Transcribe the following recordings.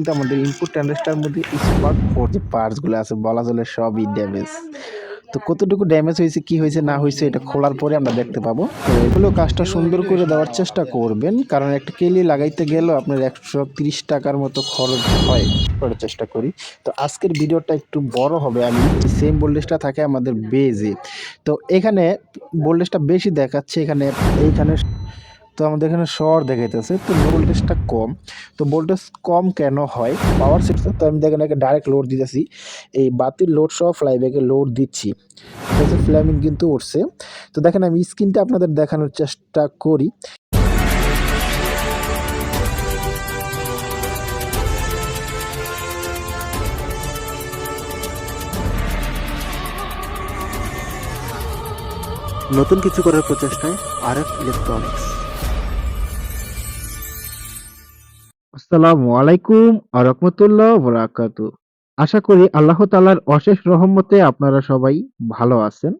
কিন্তু আমাদের input transistor মধ্যে স্পার্ক ফোর যে পার্টসগুলো আছে, বলা চলে সবই ড্যামেজ তো কতটুকু ড্যামেজ হয়েছে, কি হয়েছে, না হয়েছে, এটা খোলার পরে আমরা দেখতে পাবো। তো এগুলো কাজটা সুন্দর করে দেওয়ার চেষ্টা করবেন, কারণ একটা কেলি লাগাইতে গেলেও আপনার একশো তিরিশ টাকার মতো খরচ হয়, করার চেষ্টা করি। তো আজকের ভিডিওটা একটু বড় হবে, আমি সেম ভোল্টেজটা থাকে আমাদের বেজে তো এখানে ভোল্টেজটা বেশি দেখাচ্ছে, এখানে, এইখানে তো আমাদের এখানে শর দেখাইতেছে, তো ভোল্টেজটা কম। তো ভোল্টেজ কম কেন হয়? পাওয়ার সেক্টর তো আমি দেখেন ডাইরেক্ট লোড দিতেছি, এই বাতির লোড সহ ফ্লাইব্যাকে লোড দিচ্ছি। ফ্ল্যামিং কিন্তু উঠছে তো দেখেন আমি স্ক্রিনটা আপনাদের দেখানোর চেষ্টা করি। নতুন কিছু করার প্রচেষ্টায় আর এফ ইলেকট্রনিক্স। আসসালামু আলাইকুম আ রহমতুল্লাহ বরাকাতু। আশা করি আল্লাহ তালার অশেষ রহমতে আপনারা সবাই ভালো আছেন।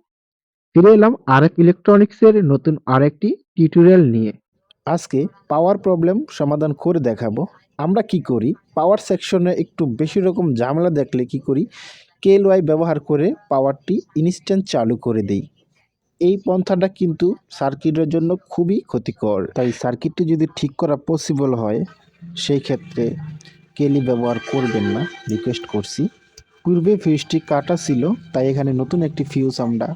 ফিরে এলাম আরেক ইলেকট্রনিক্সের নতুন আরেকটি টিউটোরিয়াল নিয়ে। আজকে পাওয়ার প্রবলেম সমাধান করে দেখাবো। আমরা কি করি? পাওয়ার সেকশনে একটু বেশি রকম ঝামেলা দেখলে কি করি? কেল ওয়াই ব্যবহার করে পাওয়ারটি ইনস্ট্যান্ট চালু করে দেই। এই পন্থাটা কিন্তু সার্কিটের জন্য খুবই ক্ষতিকর। তাই সার্কিটটি যদি ঠিক করা পসিবল হয় সেই ক্ষেত্রে কেলি ব্যবহার করবেন না রিকোয়েস্ট করছি। পূর্বে ফিউজটি কাটা ছিল, তাই এখানে নতুন একটি ফিউজ আমরা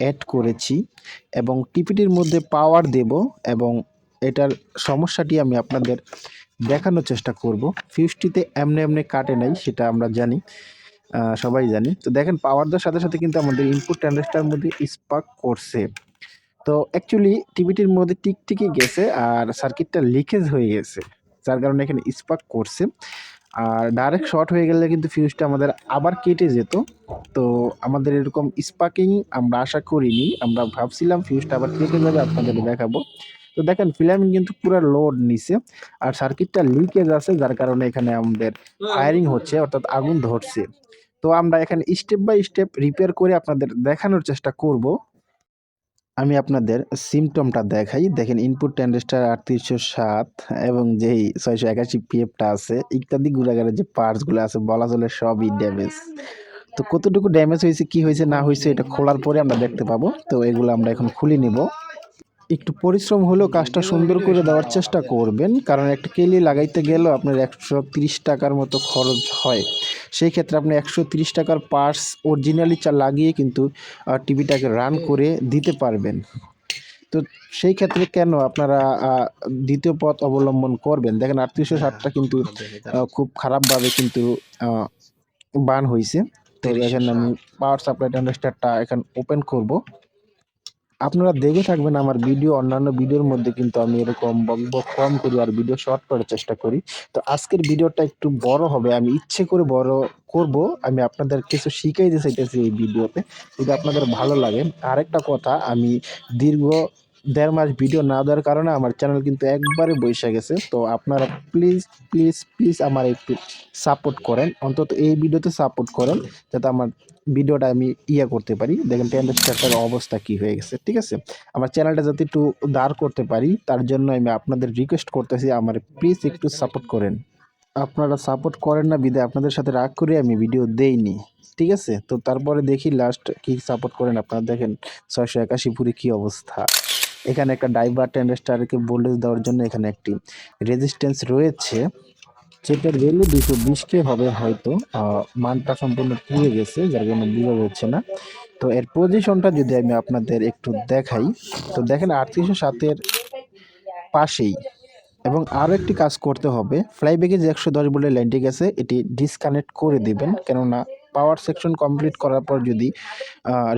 অ্যাড করেছি এবং টিপিটির মধ্যে পাওয়ার দেব এবং এটার সমস্যাটি আমি আপনাদের দেখানোর চেষ্টা করব। ফিউজটিতে এমনি এমনি কাটে নাই, সেটা আমরা জানি সবাই জানি। তো দেখেন পাওয়ার দেওয়ার সাথে সাথে কিন্তু আমাদের ইনপুট ট্রানজিস্টার মধ্যে স্পার্ক করছে। তো অ্যাকচুয়ালি টিভিটির মধ্যে টিকটিকি গেছে আর সার্কিটটা লিকেজ হয়ে গেছে। যার কারণে এখানে স্পার্ক করছে। আর ডাইরেক্ট শর্ট হয়ে গেলে কিন্তু ফিউজটা আমাদের আবার কেটে যেত। তো আমাদের এরকম স্পার্কিং আমরা আশা করিনি, আমরা ভাবছিলাম ফিউজটা আবার কেটে যাবে আপনাদের দেখাবো। তো দেখেন ফিলামিং কিন্তু পুরো লোড নিছে। আর সার্কিটটা লিকেজ আছে, যার কারণে এখানে আমাদের ফায়ারিং হচ্ছে, অর্থাৎ আগুন ধরছে। তো আমরা এখানে স্টেপ বাই স্টেপ রিপেয়ার করে আপনাদের দেখানোর চেষ্টা করব। আমি আপনাদের সিমটমটা দেখাই। দেখেন ইনপুট ট্যান্ডেস্টার আটত্রিশশো সাত এবং যেই ছয়শো একাশি পিএফটা আছে, ইত্যাদি গুলাগারের যে পার্টসগুলো আছে, বলা চলে সবই ড্যামেজ তো কতটুকু ড্যামেজ হয়েছে, কি হয়েছে, না হয়েছে, এটা খোলার পরে আমরা দেখতে পাবো। তো এগুলো আমরা এখন খুলে নিব। একটু পরিশ্রম হলেও কাজটা সুন্দর করে দেওয়ার চেষ্টা করবেন কারণ একটা কেলি লাগাইতে গেলেও আপনার একশো তিরিশ টাকার মতো খরচ হয়। সেই ক্ষেত্রে আপনি একশো তিরিশ টাকার পার্টস অরিজিনালি চা লাগিয়ে কিন্তু টিভিটাকে রান করে দিতে পারবেন। তো সেই ক্ষেত্রে কেন আপনারা দ্বিতীয় পথ অবলম্বন করবেন? দেখেন আটত্রিশশো ষাটটা কিন্তু খুব খারাপভাবে কিন্তু বান হয়েছে তো এখানে আমি পাওয়ার সাপ্লাই ট্রানজিস্টারটা এখন ওপেন করব। আপনারা দেখে থাকবেন আমার ভিডিও, অন্যান্য ভিডিওর মধ্যে কিন্তু আমি এরকম বকবক কম করি আর ভিডিও শর্ট করার চেষ্টা করি। তো আজকের ভিডিওটা একটু বড় হবে, আমি ইচ্ছে করে বড় করব, আমি আপনাদের কিছু শিখাই দিতে চাইতেছি এই ভিডিওতে, যদি আপনাদের ভালো লাগে। আরেকটা কথা, আমি দীর্ঘ দেড় মাস ভিডিও না দেওয়ার কারণে আমার চ্যানেল কিন্তু একবারে বসে গেছে। তো আপনারা প্লিজ প্লিজ প্লিজ আমার একটু সাপোর্ট করেন। অন্তত এই ভিডিওতে সাপোর্ট করেন, যাতে আমার ভিডিওটা আমি ইয়ে করতে পারি। দেখেন টেন টেন্ডার অবস্থা কি হয়ে গেছে, ঠিক আছে? আমার চ্যানেলটা যাতে একটু দাঁড় করতে পারি, তার জন্য আমি আপনাদের রিকোয়েস্ট করতেছি, আমার প্লিজ একটু সাপোর্ট করেন। আপনারা সাপোর্ট করেন না, বিদায়। আপনাদের সাথে রাগ করে আমি ভিডিও দেইনি, ঠিক আছে? তো তারপরে দেখি লাস্ট কি সাপোর্ট করেন আপনারা। দেখেন ছয়শো একাশি পুরি কী অবস্থা। এখানে একটা ডাইভার টেন্ডারকে ভোল্টেজ দেওয়ার জন্য এখানে একটি রেজিস্ট্যান্স রয়েছে। যেটার ভ্যালু দুশো বিশ কে হবে হয়তো মানটা সম্পূর্ণ পুড়ে গেছে, যার জন্য বোঝা যাচ্ছে না। তো এর পজিশনটা যদি আমি আপনাদের একটু দেখাই, তো দেখেন আটত্রিশশো সাতের পাশেই। এবং আরও একটি কাজ করতে হবে ফ্লাইব্যাগে যে একশো দশ ভোল্টের লাইনটি গেছে, এটি ডিসকানেক্ট করে দিবেন, কেননা পাওয়ার সেকশন কমপ্লিট করার পর যদি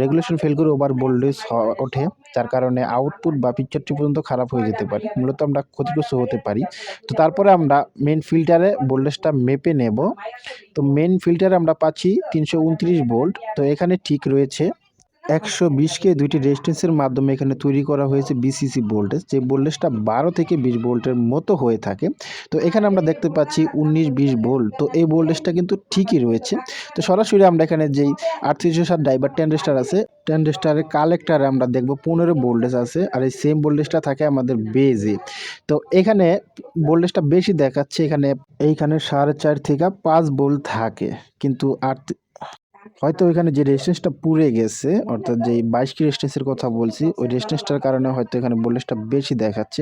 রেগুলেশন ফেল করে ওভার ভোল্টেজ ওঠে, যার কারণে আউটপুট বা পিকচারটি পর্যন্ত খারাপ হয়ে যেতে পারে, মূলত আমরা ক্ষতিগ্রস্ত হতে পারি। তো তারপরে আমরা মেন ফিল্টারে ভোল্টেজটা মেপে নেব। তো মেন ফিল্টারে আমরা পাচ্ছি তিনশো উনত্রিশ ভোল্ট তো এখানে ঠিক রয়েছে একশো বিশকে দুইটি রেজিস্ট্যান্সের মাধ্যমে এখানে তৈরি করা হয়েছে বিসিসি ভোল্টেজ যে ভোল্টেজটা বারো থেকে বিশ ভোল্টের মতো হয়ে থাকে। তো এখানে আমরা দেখতে পাচ্ছি উনিশ বিশ ভোল্ট। তো এই ভোল্টেজটা কিন্তু ঠিকই রয়েছে। তো সরাসরি আমরা এখানে যেই আটত্রিশশো সাত ড্রাইভার টেন্ডেস্টার আছে টেন্ডেস্টারের কালেক্টারে আমরা দেখব পনেরো ভোল্টেজ আছে, আর এই সেম ভোল্টেজটা থাকে আমাদের বেজে তো এখানে ভোল্টেজটা বেশি দেখাচ্ছে, এখানে, এইখানে সাড়ে চার থেকে পাঁচ ভোল্ট থাকে। কিন্তু আট হয়তো এখানে যে রেজিস্ট্যান্সটা পুড়ে গেছে, অর্থাৎ যে বাইশ কি রেজিস্ট্যান্সের কথা বলছি, ওই রেজিস্ট্যান্সটার কারণে হয়তো এখানে ভোল্টেজটা বেশি দেখাচ্ছে।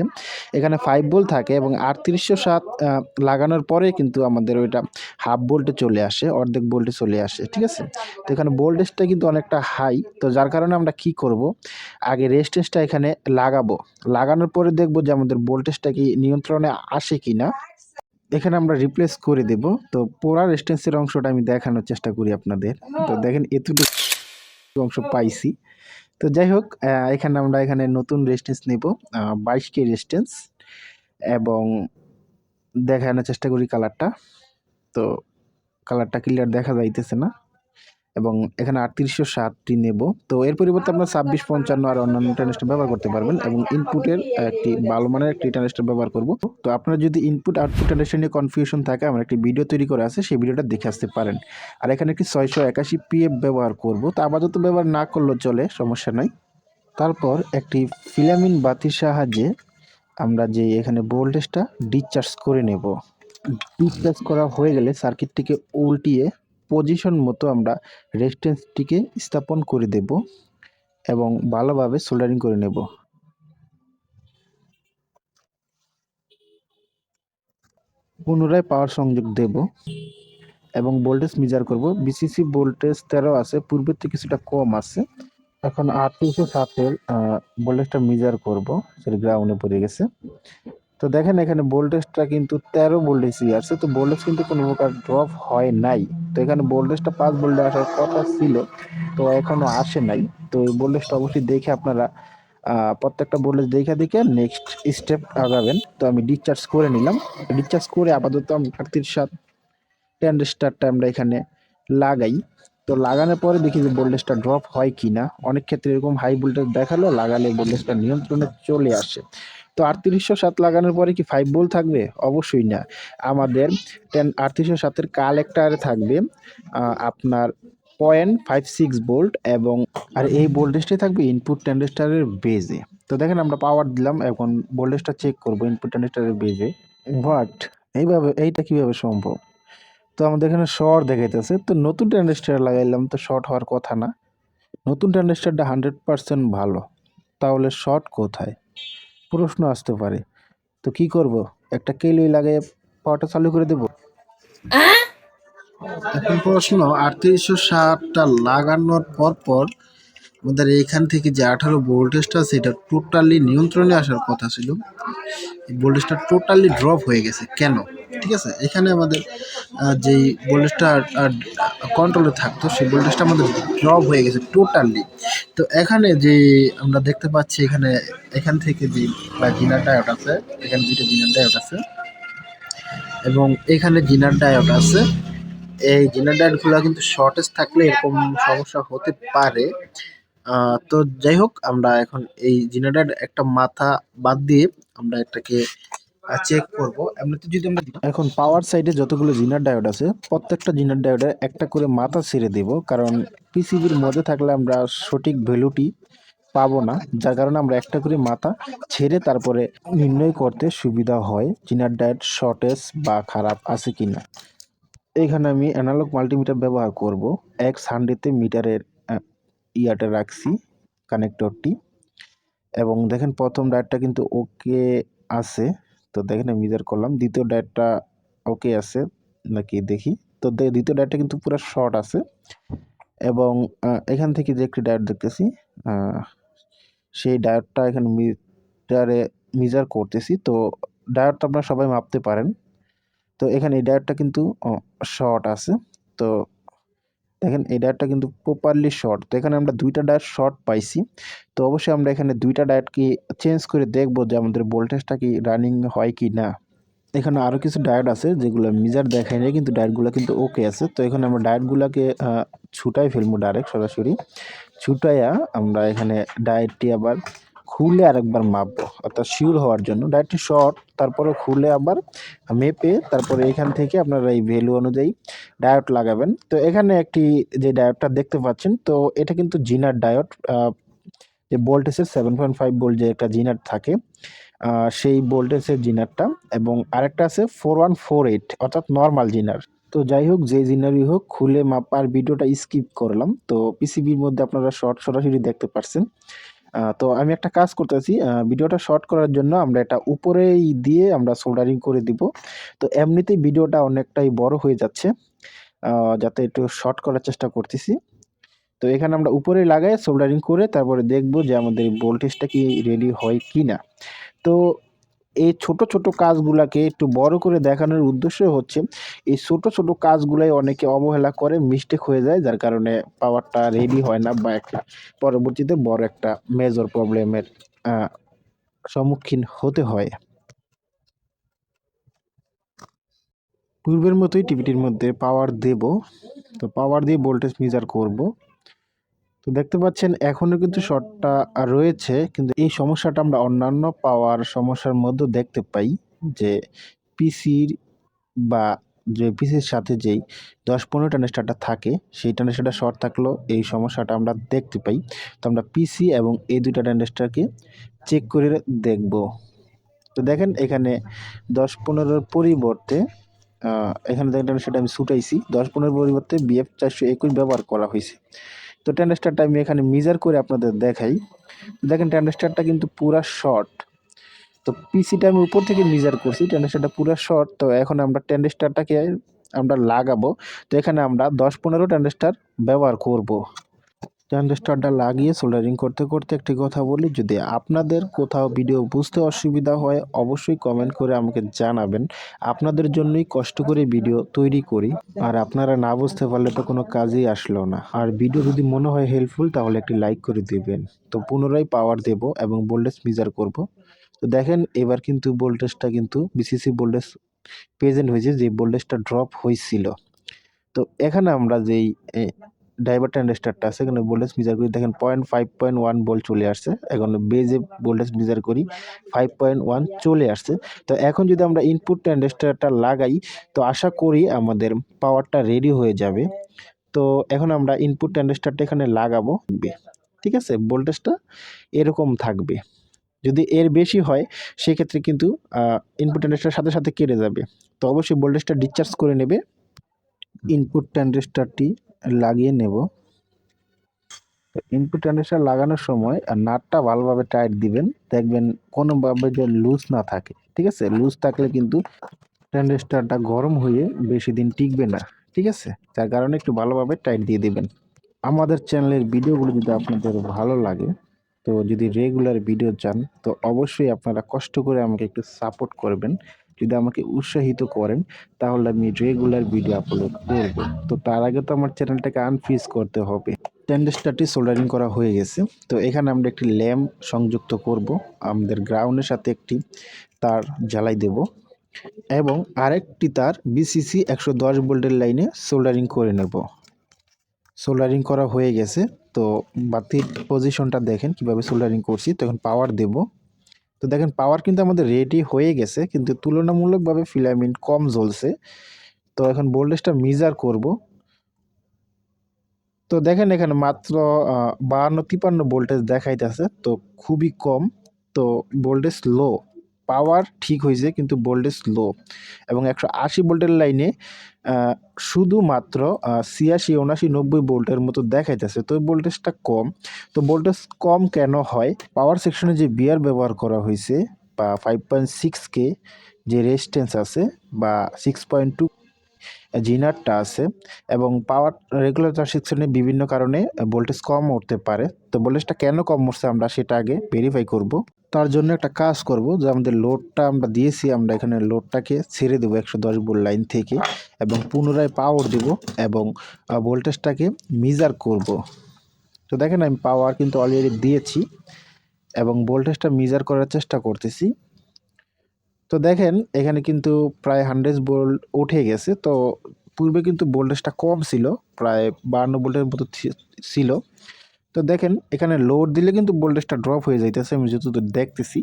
এখানে ফাইভ ভোল্ট থাকে এবং আটত্রিশশো সাত লাগানোর পরে কিন্তু আমাদের ওইটা হাফ বোল্টে চলে আসে, অর্ধেক বোল্টে চলে আসে, ঠিক আছে? তো এখানে ভোল্টেজটা কিন্তু অনেকটা হাই তো যার কারণে আমরা কি করব? আগে রেজিস্ট্যান্সটা এখানে লাগাবো। লাগানোর পরে দেখব যে আমাদের ভোল্টেজটা কি নিয়ন্ত্রণে আসে কি না এখানে আমরা রিপ্লেস করে দেব। তো পোড়া রেস্টেন্সের অংশটা আমি দেখানোর চেষ্টা করি আপনাদের। তো দেখেন এতটুকু অংশ পাইছি। তো যাই হোক এখানে আমরা এখানে নতুন রেস্টেন্স নেব। বাইশ কে রেস্টেন্স এবং দেখানোর চেষ্টা করি কালারটা তো কালারটা ক্লিয়ার দেখা যাইতেছে না। এবং এখানে আটত্রিশশো সাতটি নেব। তো এর পরিবর্তে আপনার ছাব্বিশ পঞ্চান্ন আর অন্যান্য ট্রানজিস্টার ব্যবহার করতে পারবেন এবং ইনপুটের একটি ভালো মানের একটি ট্রানজিস্টার ব্যবহার করব। তো আপনার যদি ইনপুট আউটপুট ট্রানজিস্টার নিয়ে কনফিউশন থাকে, আমার একটি ভিডিও তৈরি করা আছে, সেই ভিডিওটা দেখে আসতে পারেন। আর এখানে একটি ছয়শো একাশি পিএফ ব্যবহার করব। তো আপাতত ব্যবহার না করলেও চলে, সমস্যা নাই। তারপর একটি ফিলামিন বাতির সাহায্যে আমরা যে এখানে ভোল্টেজটা ডিসচার্জ করে নেব। ডিসচার্জ করা হয়ে গেলে সার্কিটটিকে উল্টিয়ে পজিশন মতো আমরা রেজিস্ট্যান্সটিকে স্থাপন করে দেব এবং ভালোভাবে সোল্ডারিং করে নেব। পুনরায় পাওয়ার সংযোগ দেব এবং ভোল্টেজ মেজার করব। বিসিসি ভোল্টেজ তেরো আছে, পূর্বের থেকে কিছুটা কম আছে। এখন আটত্রিশশো সাতের ভোল্টেজটা মেজার করব, সেটা গ্রাউন্ডে পড়ে গেছে। তো দেখেন এখানে ভোল্টেজটা কিন্তু তেরো ভোল্টেজই আছে তো ভোল্টেজ কিন্তু কোনো প্রকার ড্রপ হয় নাই। তো এখানে ভোল্টেজটা পাঁচ ভোল্টে আসার কথা ছিল, তো এখনও আসে নাই। তো এই ভোল্টেজটা অবশ্যই দেখে আপনারা প্রত্যেকটা ভোল্টেজ দেখে দেখে নেক্সট স্টেপ আগাবেন। তো আমি ডিসচার্জ করে নিলাম। ডিসচার্জ করে আপাতত আমি আটত্রিশ সাত ট্যান্ডেস্টারটা আমরা এখানে লাগাই। তো লাগানোর পরে দেখি যে ভোল্টেজটা ড্রপ হয় কি না অনেক ক্ষেত্রে এরকম হাই ভোল্টেজ দেখাল লাগালে ভোল্টেজটা নিয়ন্ত্রণে চলে আসে। তো আটত্রিশশো সাত লাগানোর পরে কি ফাইভ ভোল্ট থাকবে? অবশ্যই না। আমাদের টেন আটত্রিশশো সাতের কালেক্টারে থাকবে আপনার পয়েন্ট ফাইভ সিক্স ভোল্ট এবং, আর এই ভোল্টেজটাই থাকবে ইনপুট ট্যান্ডেস্টারের বেজে তো দেখেন আমরা পাওয়ার দিলাম, এখন ভোল্টেজটা চেক করব ইনপুট ট্যান্ডেস্টারের বেজে হোয়াট এইভাবে, এইটা কীভাবে সম্ভব? তো আমাদের এখানে শর্ট দেখাইতেছে। তো নতুন ট্যান্ডেস্টার লাগাইলাম, তো শর্ট হওয়ার কথা না। নতুন ট্যান্ডেস্টারটা হান্ড্রেড পার্সেন্ট ভালো। তাহলে শর্ট কোথায়? প্রশ্ন আসতে পারে। তো কি করব? একটা কেলুই লাগিয়ে পাওয়াটা চালু করে দেব। এখন প্রশ্ন আটত্রিশশো ষাটটা লাগানোর পর পর আমাদের এখান থেকে যে আঠারো ভোল্টেজটা আছে এটা টোটালি নিয়ন্ত্রণে আসার কথা ছিল। এই ভোল্টেজটা টোটালি ড্রপ হয়ে গেছে। কেন? ঠিক আছে? এখানে আমাদের যেই ভোল্টেজটা কন্ট্রোলে থাকতো, সেই ভোল্টেজটা আমাদের ড্রপ হয়ে গেছে টোটালি তো এখানে যে আমরা দেখতে পাচ্ছি, এখানে, এখান থেকে যে জিনার ডায়োড আছে, এখানে দুইটা জিনার ডায়োড আছে, এবং এখানে জিনার ডায়োড আছে। এই জিনার ডায়োডগুলো কিন্তু শর্টেজ থাকলে এরকম সমস্যা হতে পারে। তো যাই হোক, আমরা এখন এই জিনার একটা মাথা বাদ দিয়ে আমরা এটাকে চেক করব। এমনিতে যদি আমরা এখন পাওয়ার সাইডে যতগুলো জিনার ডায়োড আছে, প্রত্যেকটা জিনার ডায়োডের একটা করে মাথা ছেড়ে দেব, কারণ পিসিবির মধ্যে থাকলে আমরা সঠিক ভ্যালুটি পাবো না, যার কারণে আমরা একটা করে মাথা ছেড়ে তারপরে নির্ণয় করতে সুবিধা হয় জিনার ডায়োড শর্টেজ বা খারাপ আছে কিনা। এখানে আমি অ্যানালগ মাল্টিমিটার ব্যবহার করব এক্স হান্ড্রেডে মিটারের ইয়াটা রাখছি কানেক্টরটি এবং দেখেন প্রথম ডায়েটটা কিন্তু ওকে আছে। তো দেখেন আমি মিজার করলাম। দ্বিতীয় ডায়েটটা ওকে আছে নাকি দেখি। তো দে- দ্বিতীয় ডায়েটটা কিন্তু পুরো শর্ট আছে। এবং এখান থেকে যে একটি ডায়েট দেখতেছি সেই ডায়েটটা এখানে মিটারে মিজার করতেছি। তো ডায়েটটা আপনারা সবাই মাপতে পারেন। তো এখানে এই ডায়েটটা কিন্তু শর্ট আছে। তো দেখেন এই ডায়েটটা কিন্তু প্রপারলি শর্ট তো এখানে আমরা দুইটা ডায়েট শর্ট পাইছি। তো অবশ্যই আমরা এখানে দুইটা ডায়েটকে চেঞ্জ করে দেখব যে আমাদের ভোল্টেজটা কি রানিং হয় কি না। এখানে আরও কিছু ডায়েট আছে যেগুলো মিজার দেখায় না কিন্তু ডায়েটগুলো কিন্তু ওকে আছে। তো এখানে আমরা ডায়েটগুলোকে ছুটাই ফেলব ডাইরেক্ট সরাসরি। ছুটাইয়া আমরা এখানে ডায়েটটি আবার খুলে আরেকবার মাপবো, অর্থাৎ শিওর হওয়ার জন্য। ডায়েটটি শর্ট তারপরে খুলে আবার মেপে তারপরে এখান থেকে আপনারা এই ভ্যালু অনুযায়ী ডায়োড লাগাবেন। তো এখানে একটি যে ডায়োডটা দেখতে পাচ্ছেন, তো এটা কিন্তু জিনার ডায়োড যে ভোল্টেজের সেভেন পয়েন্ট ফাইভ ভোল্ট যে একটা জিনার থাকে সেই ভোল্টেজের জিনারটা এবং আরেকটা আছে ফোর ওয়ান ফোর এইট অর্থাৎ নর্মাল জিনার তো যাই হোক, যে জিনারই হোক, খুলে মাপার ভিডিওটা স্কিপ করলাম। তো পিসিবির মধ্যে আপনারা শর্ট সরাসরি দেখতে পারছেন। তো আমি একটা কাজ করতেছি ভিডিওটা শর্ট করার জন্য আমরা এটা উপরেই দিয়ে আমরা সোল্ডারিং করে দিব। তো এমনিতেই ভিডিওটা অনেকটাই বড় হয়ে যাচ্ছে যাতে একটু শর্ট করার চেষ্টা করতেছি। তো এখানে আমরা উপরে লাগাই সোল্ডারিং করে তারপরে দেখব যে আমাদের ভোল্টেজটা কি রেডি হয় কি না তো এই ছোট ছোট কাজগুলাকে একটু বড় করে দেখানোর উদ্দেশ্য হচ্ছে, এই ছোট ছোট কাজগুলাই অনেকে অবহেলা করে মিস্টেক হয়ে যায়, যার কারণে পাওয়ারটা রেডি হয় না বা একটা পরবর্তীতে বড় একটা মেজর প্রবলেমের সম্মুখীন হতে হয়। পূর্বের মতোই টিভিটির মধ্যে পাওয়ার দেব, তো পাওয়ার দিয়ে ভোল্টেজ মেজার করব। তো দেখতে পাচ্ছেন, এখনও কিন্তু শর্টটা রয়েছে, কিন্তু এই সমস্যাটা আমরা অন্যান্য পাওয়ার সমস্যার মধ্যে দেখতে পাই যে পিসির বা যে পিসির সাথে যেই দশ পনেরো ট্রানজিস্টারটা থাকে, সেই ট্রানজিস্টারটা শর্ট থাকলেও এই সমস্যাটা আমরা দেখতে পাই। তো আমরা পিসি এবং এই দুইটা ট্রানজিস্টারকে চেক করে দেখব। তো দেখেন এখানে দশ পনেরোর পরিবর্তে এখানে দেখেন সেটা আমি ছুটাইছি। দশ পনেরোর পরিবর্তে বিএফ চারশো একুশ ব্যবহার করা হয়েছে। তো ট্যান্ডেস্টারটা আমি এখানে মেজার করে আপনাদের দেখাই। দেখেন ট্যান্ডেস্টারটা কিন্তু পুরা শর্ট তো পিসিটা আমি উপর থেকে মেজার করছি ট্যান্ডেস্টারটা পুরা শর্ট তো এখন আমরা ট্যান্ডেস্টারটাকে আমরা লাগাবো। তো এখানে আমরা দশ পনেরো ট্যান্ডেস্টার ব্যবহার করব। ট্যান্ডেস্টারটা লাগিয়ে সোল্ডারিং করতে করতে একটি কথা বলি, যদি আপনাদের কোথাও ভিডিও বুঝতে অসুবিধা হয়, অবশ্যই কমেন্ট করে আমাকে জানাবেন। আপনাদের জন্যই কষ্ট করে ভিডিও তৈরি করি, আর আপনারা না বুঝতে পারলে তো কোনো কাজেই আসলো না। আর ভিডিও যদি মনে হয় হেল্পফুল তাহলে একটি লাইক করে দিবেন। তো পুনরায় পাওয়ার দেব এবং ভোল্টেজ মেজার করব। তো দেখেন, এবার কিন্তু ভোল্টেজটা কিন্তু বিসিসি ভোল্টেজ প্রেজেন্ট হয়েছে, যে ভোল্টেজটা ড্রপ হয়েছিল। তো এখানে আমরা যেই ড্রাইভার ট্যান্ডেস্টারটা আছে, এখানে ভোল্টেজ মিজার করি। দেখেন point five point one volt চলে আসছে। এখন বেজে ভোল্টেজ মেজার করি ফাইভ পয়েন্ট ওয়ান চলে আসছে। তো এখন যদি আমরা ইনপুট ট্যান্ডেস্টারটা লাগাই, তো আশা করি আমাদের পাওয়ারটা রেডি হয়ে যাবে। তো এখন আমরা ইনপুট ট্যান্ডেস্টারটা এখানে লাগাবো। ঠিক আছে? ভোল্টেজটা এরকম থাকবে। যদি এর বেশি হয়, সেক্ষেত্রে কিন্তু ইনপুট ট্যান্ডেস্টার সাথে সাথে কেটে যাবে। তো অবশ্যই ভোল্টেজটা ডিসচার্জ করে নেবে। ইনপুট ট্যান্ডেস্টারটি লাগিয়ে নেব। ইনপুট ট্যান্ডেস্টার লাগানোর সময় আর নাটটা ভালোভাবে টাইট দিবেন। দেখবেন কোনোভাবে যে লুজ না থাকে, ঠিক আছে? লুজ থাকলে কিন্তু ট্যান্ডেস্টারটা গরম হয়ে বেশি দিন টিকবে না, ঠিক আছে? যার কারণে একটু ভালোভাবে টাইট দিয়ে দিবেন। আমাদের চ্যানেলের ভিডিওগুলো যদি আপনাদের ভালো লাগে, তো যদি রেগুলার ভিডিও চান, তো অবশ্যই আপনারা কষ্ট করে আমাকে একটু সাপোর্ট করবেন। যদি আমাকে উৎসাহিত করেন, তাহলে আমি রেগুলার ভিডিও আপলোড করব। তো তার আগে তো আমার চ্যানেলটাকে আনফ্রিজ করতে হবে। ট্যান্ডেস্টারটি সোল্ডারিং করা হয়ে গেছে। তো এখানে আমরা একটি ল্যাম্প সংযুক্ত করব। আমাদের গ্রাউন্ডের সাথে একটি তার জ্বালাই দেব। এবং আরেকটি তার বিসিসি একশো দশ ভোল্টের লাইনে সোল্ডারিং করে নেব। সোল্ডারিং করা হয়ে গেছে। তো বাতির পজিশনটা দেখেন কীভাবে সোল্ডারিং করছি। তো এখন পাওয়ার দেব। তো দেখেন পাওয়ার কিন্তু আমাদের রেডি হয়ে গেছে, কিন্তু তুলনামূলকভাবে ফিলামেন্ট কম জ্বলছে। তো এখন ভোল্টেজটা মিজার করব। তো দেখেন এখানে মাত্র বাহান্ন, তিপান্ন ভোল্টেজ দেখাইতেছে, তো খুবই কম। তো ভোল্টেজ লো পাওয়ার ঠিক হয়েছে কিন্তু ভোল্টেজ লো এবং একশো আশি ভোল্টের লাইনে শুধুমাত্র ছিয়াশি উনাশি নব্বই বোল্টের মতো দেখাইতেছে। তো ভোল্টেজটা কম। তো ভোল্টেজ কম কেন হয়? পাওয়ার সেকশনে যে বিয়ার ব্যবহার করা হয়েছে, বা ফাইভ পয়েন্ট সিক্স কে যে রেজিস্ট্যান্স আছে, বা সিক্স পয়েন্ট টু জিনারটা আছে এবং পাওয়ার রেগুলার সেকশনে বিভিন্ন কারণে ভোল্টেজ কম উঠতে পারে। তো ভোল্টেজটা কেন কম উঠছে আমরা সেটা আগে ভেরিফাই করব। তার জন্য একটা কাজ করব যে আমাদের লোডটা আমরা দিয়েছি, আমরা এখানে লোডটাকে ছেড়ে দেবো একশো দশ ভোল্ট লাইন থেকে এবং পুনরায় পাওয়ার দেব এবং ভোল্টেজটাকে মিজার করব। তো দেখেন আমি পাওয়ার কিন্তু অলরেডি দিয়েছি এবং ভোল্টেজটা মিজার করার চেষ্টা করতেছি। তো দেখেন, এখানে কিন্তু প্রায় হান্ড্রেড বোল্ট উঠে গেছে। তো পূর্বে কিন্তু ভোল্টেজটা কম ছিল, প্রায় বাহান্ন ভোল্টের মতো ছিল। তো দেখেন, এখানে লোড দিলে কিন্তু ভোল্টেজটা ড্রপ হয়ে যাইতেছে, আমি যতদূর দেখতেছি।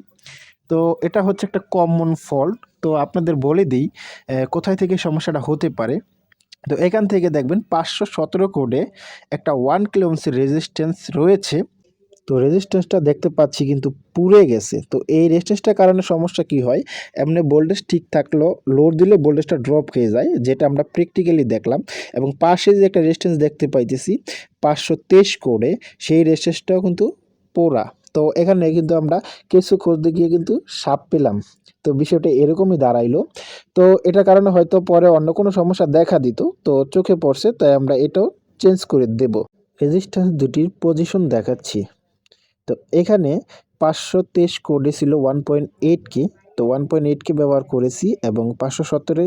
তো এটা হচ্ছে একটা কমন ফল্ট তো আপনাদের বলে দিই কোথায় থেকে সমস্যাটা হতে পারে। তো এখান থেকে দেখবেন, পাঁচশো সতেরো কোডে একটা ওয়ান কিলো ওহমসের রেজিস্ট্যান্স রয়েছে। তো রেজিস্ট্যান্সটা দেখতে পাচ্ছি কিন্তু পুড়ে গেছে। তো এই রেজিস্ট্যান্সটার কারণে সমস্যা কি হয়? এমনি ভোল্টেজ ঠিক থাকল লোড দিলে ভোল্টেজটা ড্রপ খেয়ে যায়, যেটা আমরা প্র্যাকটিক্যালি দেখলাম। এবং পাশে যে একটা রেজিস্ট্যান্স দেখতে পাইতেছি, পাঁচশো তেইশ কোডে সেই রেজিস্ট্যান্সটাও কিন্তু পোড়া। তো এখানে কিন্তু আমরা কিছু খুঁজতে গিয়ে কিন্তু সাপ পেলাম। তো বিষয়টা এরকমই দাঁড়াইলো। তো এটার কারণে হয়তো পরে অন্য কোনো সমস্যা দেখা দিত, তো চোখে পড়ছে, তাই আমরা এটাও চেঞ্জ করে দেব। রেজিস্ট্যান্স দুটির পজিশন দেখাচ্ছি। তো এখানে পাঁচশো তেইশ কোডে ছিল ওয়ান পয়েন্ট এইট কে তো ওয়ান পয়েন্ট এইটকে ব্যবহার করেছি এবং পাঁচশো সত্তরে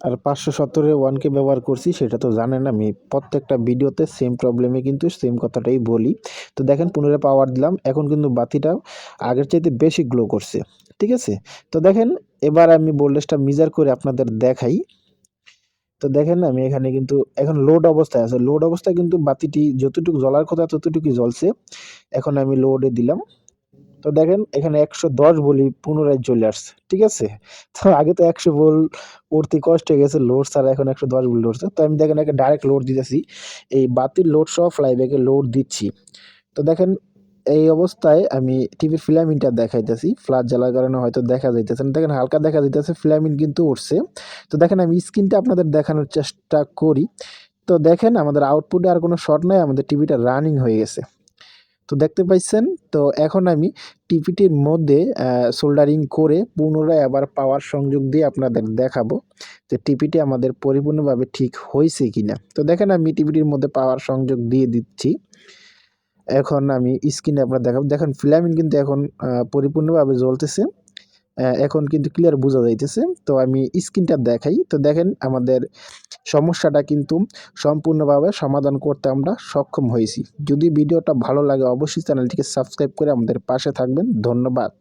আর পাঁচশো সত্তরে ওয়ানকে ব্যবহার করছি, সেটা তো জানেন আমি। প্রত্যেকটা ভিডিওতে সেম প্রবলেমে কিন্তু সেম কথাটাই বলি। তো দেখেন, পুনরায় পাওয়ার দিলাম। এখন কিন্তু বাতিটা আগের চাইতে বেশি গ্লো করছে। ঠিক আছে? তো দেখেন, এবার আমি ভোল্টেজটা মিজার করে আপনাদের দেখাই। তো দেখেন আমি এখানে কিন্তু, এখন লোড অবস্থায় আছে। লোড অবস্থায় কিন্তু বাতিটি যতটুকু জ্বলার কথা ততটুকুই জ্বলছে। এখন আমি লোডে দিলাম। তো দেখেন, এখানে একশো দশ বলি পুনরায় চলে আসছে, ঠিক আছে? তো আগে তো একশো বল উঠতে কষ্ট হয়ে গেছে লোড ছাড়া এখন একশো দশ বল উঠছে। তো আমি দেখেন, একটা ডাইরেক্ট লোড দিতেছি। এই বাতির লোড সহ ফ্লাইব্যাকে লোড দিচ্ছি। তো দেখেন এই অবস্থায় আমি টিভির ফিলামিনটা দেখাইতেছি। ফ্ল্যাশ জ্বালার কারণে হয়তো দেখা যাইতেছে না। দেখেন, হালকা দেখা যাইতেছে ফিলামিন কিন্তু উঠছে তো দেখেন, আমি স্ক্রিনটা আপনাদের দেখানোর চেষ্টা করি। তো দেখেন, আমাদের আউটপুটে আর কোনো শর্ট নাই, আমাদের টিভিটা রানিং হয়ে গেছে। তো দেখতে পাইছেন? তো এখন আমি টিভিটির মধ্যে সোল্ডারিং করে পুনরায় আবার পাওয়ার সংযোগ দিয়ে আপনাদের দেখাবো যে টিভিটি আমাদের পরিপূর্ণভাবে ঠিক হয়েছে কিনা। তো দেখেন, আমি টিভিটির মধ্যে পাওয়ার সংযোগ দিয়ে দিচ্ছি। এখন আমি স্ক্রিনে আপনার দেখাব। দেখেন ফিলামিন কিন্তু এখন পরিপূর্ণভাবে জ্বলতেছে। এখন কিন্তু ক্লিয়ার বোঝা যাইতেছে। তো আমি স্ক্রিনটা দেখাই। তো দেখেন, আমাদের সমস্যাটা কিন্তু সম্পূর্ণভাবে সমাধান করতে আমরা সক্ষম হয়েছি। যদি ভিডিওটা ভালো লাগে, অবশ্যই চ্যানেলটিকে সাবস্ক্রাইব করে আমাদের পাশে থাকবেন। ধন্যবাদ।